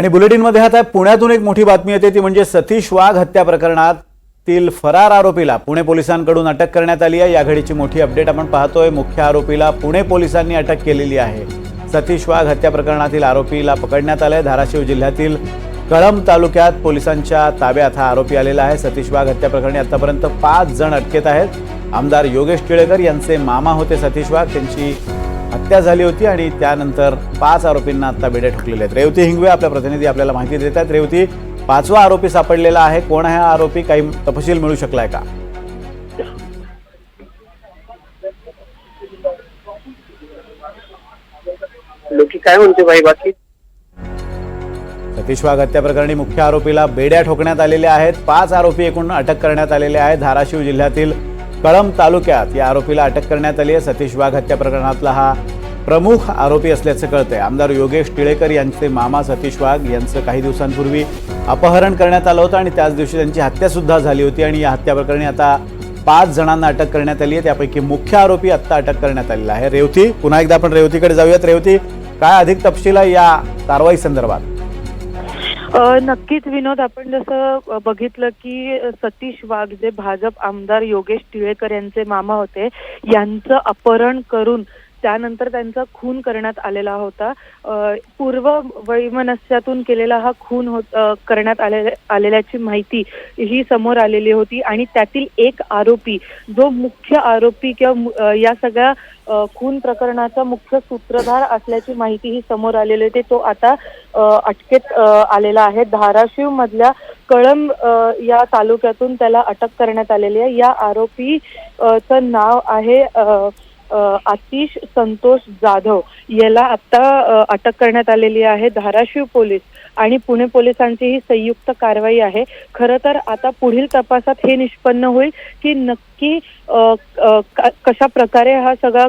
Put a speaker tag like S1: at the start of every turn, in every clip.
S1: आणि बुलेटिनमध्ये आता पुण्यातून एक मोठी बातमी येते ती म्हणजे सतीश वाघ हत्या प्रकरणातील फरार आरोपीला पुणे पोलिसांकडून अटक करण्यात आली आहे. या घडीची मोठी अपडेट आपण पाहतोय. मुख्य आरोपीला पुणे पोलिसांनी अटक केलेली आहे. सतीश वाघ हत्या प्रकरणातील आरोपीला पकडण्यात आलंय. धाराशिव जिल्ह्यातील कळंब तालुक्यात पोलिसांच्या ताब्यात हा आरोपी आलेला आहे. सतीश वाघ हत्या प्रकरणी आतापर्यंत पाच जण अटकेत आहेत. आमदार योगेश टिळेकर यांचे मामा होते सतीश वाघ. त्यांची हत्या झाली होती आणि त्यानंतर पाच आरोपींना आता बेड्या ठोकलेले आहेत. रेवती हिंगवे आपल्या प्रतिनिधी आपल्याला माहिती देतात रेवती पाचवा आरोपी सापडलेला आहे. कोण आहे हा आरोपी? काही तपशील मिळू शकलाय का?
S2: लोकी काय म्हणते भाई बाकी?
S1: सतीश वाघ हत्या प्रकरणी मुख्य आरोपीला बेड्या ठोकण्यात आलेल्या आहेत. पाच आरोपी एकूण अटक करण्यात आलेले आहेत. धाराशिव जिल्ह्यातील कळंब तालुक्यात या आरोपीला अटक करण्यात आली आहे. सतीश वाघ हत्या प्रकरणातला हा प्रमुख आरोपी असल्याचं कळतंय. आमदार योगेश टिळेकर यांचे मामा सतीश वाघ यांचं काही दिवसांपूर्वी अपहरण करण्यात आलं होतं आणि त्याच दिवशी त्यांची हत्यासुद्धा झाली होती आणि या हत्या प्रकरणी आता पाच जणांना अटक करण्यात आली आहे. त्यापैकी मुख्य आरोपी आत्ता अटक करण्यात आलेला आहे. रेवती पुन्हा एकदा आपण रेवतीकडे जाऊयात. रेवती काय अधिक तपशील आहे या कारवाई संदर्भात?
S3: नक्कीच विनोद आपण जसं बघितलं की सतीश वाघ जे भाजप आमदार योगेश टिळेकर यांचे मामा होते यांचं अपहरण करून त्यानंतर त्यांचा खून करण्यात आलेला होता. पूर्व वैमनस्यातून केलेला हा खून होत करण्यात आले आलेल्याची माहिती ही समोर आलेली होती आणि त्यातील एक आरोपी जो मुख्य आरोपी किंवा या सगळ्या खून प्रकरणाचा मुख्य सूत्रधार असल्याची माहिती ही समोर आलेली होती. तो आता अटकेत आलेला आहे. धाराशिव मधल्या कळंब या तालुक्यातून त्याला अटक करण्यात आलेली आहे. या आरोपी चं नाव आहे आतिश संतोष जाधव याला आता अटक करण्यात आलेली आहे धाराशिव पोलीस आणि पुणे पोलिसांची ही संयुक्त कारवाई आहे. खरं तर आता पुढील तपासात हे निष्पन्न होईल की नक्की कशा प्रकारे हा सगळा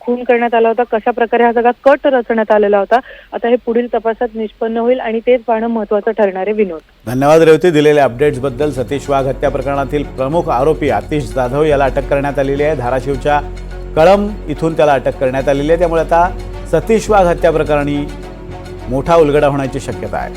S3: खून करण्यात आला होता कशा प्रकारे हा सगळा कट रचण्यात आलेला होता आता हे पुढील तपासात निष्पन्न होईल आणि तेच पाहणं महत्वाचं ठरणार आहे विनोद.
S1: धन्यवाद रेवती दिलेल्या अपडेट्सबद्दल सतीश वाघ हत्या प्रकरणातील प्रमुख आरोपी आतिश जाधव याला अटक करण्यात आलेली आहे. धाराशिवच्या कळंब इथून त्याला अटक करण्यात आलेली आहे. त्यामुळे आता सतीश वाघ हत्या प्रकरणी मोठा उलगडा होण्याची शक्यता आहे.